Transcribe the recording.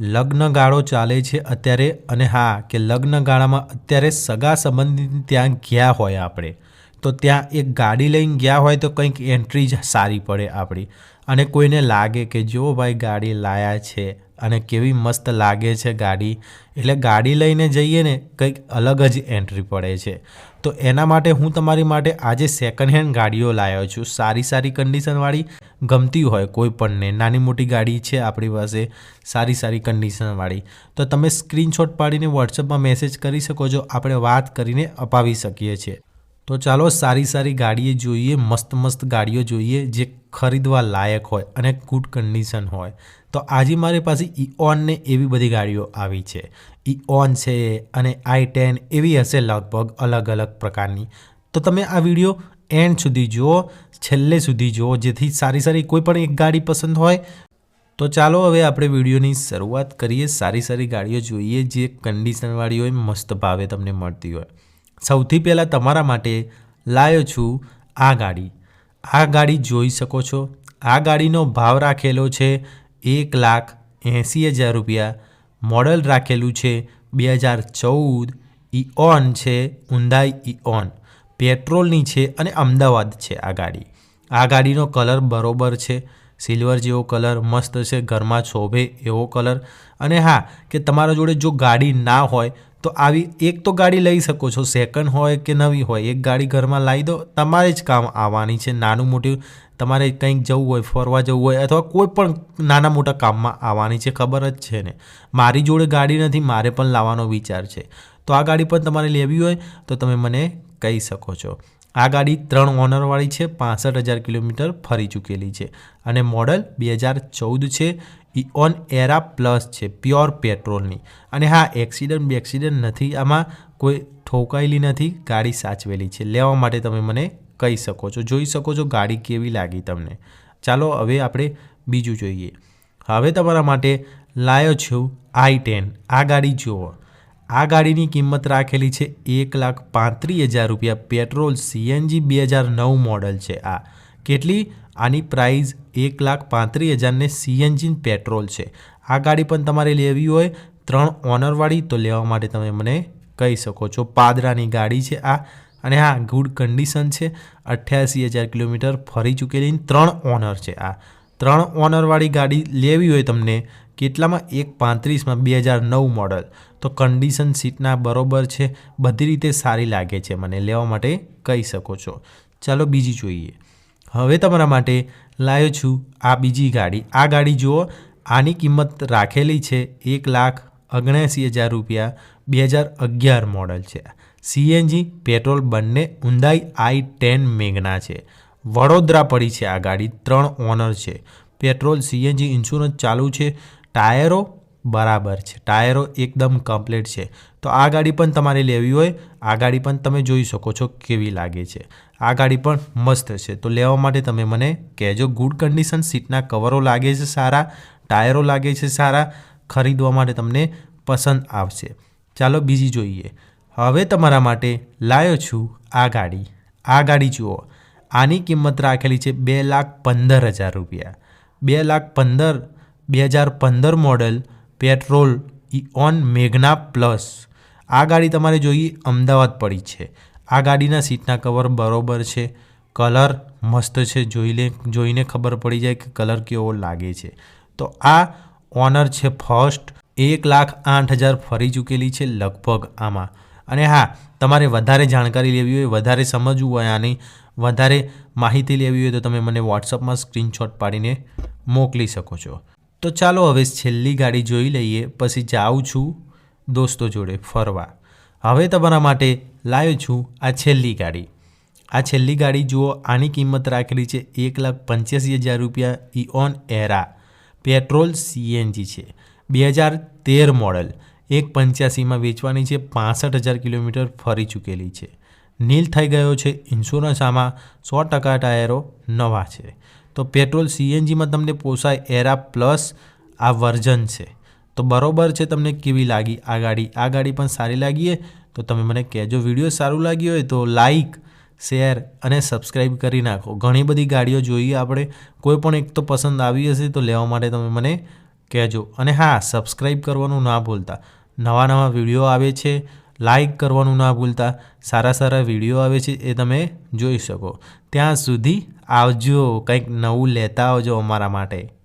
લગ્ન ગાળો ચાલે છે અત્યારે અને હા, કે લગ્ન ગાળામાં અત્યારે સગા સંબંધી ત્યાં ગયા હોય આપણે. તો ત્યાં એક ગાડી લઈને ગયા હોય તો કંઈક એન્ટ્રી જ સારી પડે આપણી. અને કોઈને લાગે કે જો ભાઈ ગાડી લાયા છે અને કેવી મસ્ત લાગે છે ગાડી. એટલે ગાડી લઈને જઈએ ને, કંઈક અલગ જ એન્ટ્રી પડે છે. તો એના માટે હું તમારી માટે આજે સેકન્ડ હેન્ડ ગાડીઓ લાવ્યો છું. સારી સારી કન્ડિશનવાળી ગમતી હોય કોઈ પણને. નાની મોટી ગાડી છે આપણી પાસે, સારી સારી કન્ડિશનવાળી તો તમે સ્ક્રીનશોટ પાડીને વોટ્સઅપમાં મેસેજ કરી શકો છો. આપણે વાત કરીને અપાવી શકીએ છીએ. તો ચાલો સારી સારી ગાડીઓ જોઈએ, મસ્ત મસ્ત ગાડીઓ જોઈએ જે ખરીદવા લાયક હોય અને ગુડ કન્ડિશન હોય. તો આજે મારી પાસે ઇઓનને એવી બધી ગાડીઓ આવી છે. ઇઓન છે અને આઈ ટેન એવી હશે લગભગ અલગ અલગ પ્રકારની. તો તમે આ વીડિયો એન્ડ સુધી જુઓ, છેલ્લે સુધી જુઓ, જેથી સારી સારી કોઈ પણ એક ગાડી પસંદ હોય. તો ચાલો હવે આપણે વિડીયોની શરૂઆત કરીએ. સારી સારી ગાડીઓ જોઈએ જે કન્ડિશનવાળી હોય, મસ્ત ભાવે તમને મળતી હોય. સૌથી પહેલાં તમારા માટે લાવ્યો છું આ ગાડી. આ ગાડી જોઈ શકો છો. આ ગાડીનો ભાવ રાખેલો છે એક લાખ એંસી હજાર રૂપિયા. મોડલ રાખેલું છે બે હજાર ચૌદ ઇઓન છે ઉંદાઈ ઇઓન પેટ્રોલની છે અને અમદાવાદ છે આ ગાડી. આ ગાડીનો કલર બરોબર છે. સિલ્વર જેવો કલર, મસ્ત છે, ઘરમાં શોભે એવો કલર. અને હા, કે તમારા જોડે જો ગાડી ના હોય તો આવી, એક તો ગાડી લઈ શકો છો સેકન્ડ હોય કે નવી હોય, એક ગાડી ઘરમાં લાવી દો, તમારે જ કામ આવવાની છે, નાનું મોટું, તમારે કંઈક જવું હોય, ફરવા જવું હોય, અથવા કોઈ પણ નાના મોટા કામમાં આવવાની છે, ખબર જ છે ને. મારી જોડે ગાડી નથી, મારે પણ લાવવાનો વિચાર છે. તો આ ગાડી પણ તમારે લેવી હોય, તો તમે મને કહી શકો છો. આ ગાડી ત્રણ ઓનરવાળી છે, પાસઠ હજાર કિલોમીટર ફરી ચૂકેલી છે અને મોડલ બે હજાર ચૌદ છે ઇઓન એરા પ્લસ છે, પ્યોર પેટ્રોલની. અને હા, એક્સિડન્ટ બે એક્સિડન્ટ નથી, આમાં કોઈ ઠોકાયેલી નથી, ગાડી સાચવેલી છે. લેવા માટે તમે મને કહી શકો છો, જોઈ શકો છો ગાડી કેવી લાગી તમને. ચાલો હવે આપણે બીજું જોઈએ. હવે તમારા માટે લાયો છું આઈ ટેન. આ ગાડી જુઓ. આ ગાડીની કિંમત રાખેલી છે એક લાખ પાંત્રીસ હજાર રૂપિયા. પેટ્રોલ સીએનજી બે હજાર નવ મોડલ છે આ. કેટલી? આની પ્રાઇઝ એક લાખ પાંત્રીસ હજારને સીએનજી પેટ્રોલ છે. આ ગાડી પણ તમારે લેવી હોય ત્રણ ઓનરવાળી, તો લેવા માટે તમે મને કહી શકો છો. પાદરાની ગાડી છે આ અને હા ગુડ કન્ડિશન છે. અઠ્યાસી હજાર કિલોમીટર ફરી ચૂકેલી ત્રણ ઓનર છે આ. ત્રણ ઓનરવાળી ગાડી લેવી હોય તમને, કેટલામાં? એક પાંત્રીસમાં, બે હજાર નવ મોડલ. તો કન્ડિશન સીટના બરોબર છે, બધી રીતે સારી લાગે છે, મને લેવા માટે કહી શકો છો. ચાલો બીજી જોઈએ. હવે તમારા માટે લાવ્યો છું આ બીજી ગાડી. આ ગાડી જુઓ, આની કિંમત રાખેલી છે એક લાખ ઓગણએંસી હજાર રૂપિયા, બે હજાર અગિયાર મોડલ છે. સીએનજી પેટ્રોલ બંને ઊંડાઈ આઈ ટેન મેઘના છે. વડોદરા પડી છે આ ગાડી. ત્રણ ઓનર છે. પેટ્રોલ, સીએનજી, ઇન્સ્યોરન્સ ચાલુ છે. ટાયરો બરાબર છે. ટાયરો એકદમ કમ્પ્લીટ છે. તો આ ગાડી પણ તમારે લેવી હોય. આ ગાડી પણ તમે જોઈ શકો છો કેવી લાગે છે. આ ગાડી પણ મસ્ત છે. તો લેવા માટે તમે મને કહેજો. ગુડ કન્ડિશન, સીટના કવરો લાગે છે સારા, ટાયરો લાગે છે સારા, ખરીદવા માટે તમને પસંદ આવશે. ચાલો બીજી જોઈએ. હવે તમારા માટે લાવ્યો છું આ ગાડી. આ ગાડી જુઓ. આની કિંમત રાખેલી છે બે લાખ પંદર હજાર રૂપિયા. બે લાખ પંદર, બે હજાર પંદર મોડલ પેટ્રોલ ઓન મેઘના પ્લસ. આ ગાડી તમારે જોઈએ અમદાવાદ પડી છે. આ ગાડીના સીટના કવર બરોબર છે. કલર મસ્ત છે. જોઈ લે જોઈને ખબર પડી જાય કે કલર કેવો લાગે છે. તો આ ઓનર છે ફર્સ્ટ. એક લાખ આઠ હજાર ફરી ચૂકેલી છે લગભગ આમાં. અને હા, તમારે વધારે જાણકારી લેવી હોય, વધારે સમજવું હોય આની, વધારે માહિતી લેવી હોય તો તમે મને વોટ્સઅપમાં સ્ક્રીનશોટ પાડીને મોકલી શકો છો. તો ચાલો હવે છેલ્લી ગાડી જોઈ લઈએ, પછી જાઉં છું દોસ્તો જોડે ફરવા. હવે તમારા માટે લાવ્યો છું આ છેલ્લી ગાડી. આ છેલ્લી ગાડી જુઓ, આની કિંમત રાખેલી છે એક લાખ પંચ્યાસી હજાર રૂપિયા ઇઓન એરા. પેટ્રોલ સીએનજી છે. બે હજાર તેર મોડલ. એક પંચ્યાસીમાં વેચવાની છે પાસઠ હજાર કિલોમીટર ફરી ચૂકેલી છે. નીલ થઈ ગયો છે ઇન્સ્યોરન્સ આમાં સો ટકા ટાયરો નવા છે. તો પેટ્રોલ સીએનજીમાં તમને પોસાય એરા પ્લસ આ વર્ઝન છે. તો બરોબર છે તમને કેવી લાગી આ ગાડી? આ ગાડી પણ સારી લાગીએ તો તમે મને કહેજો, વીડિયો સારું લાગ્યું હોય તો લાઈક, શેર અને સબસ્ક્રાઈબ કરી નાખો. ઘણી બધી ગાડીઓ જોઈએ આપણે. કોઈ પણ એક તો પસંદ આવી હશે તો લેવા માટે તમે મને કહેજો. અને હા, સબસ્ક્રાઈબ કરવાનું ના ભૂલતા. નવા નવા વીડિયો આવે છે. લાઈક કરવાનું ના ભૂલતા. સારા સારા વીડિયો આવે છે એ તમે જોઈ શકો. ત્યાં સુધી આવજો. કંઈક નવું લેતા આવજો અમારા માટે.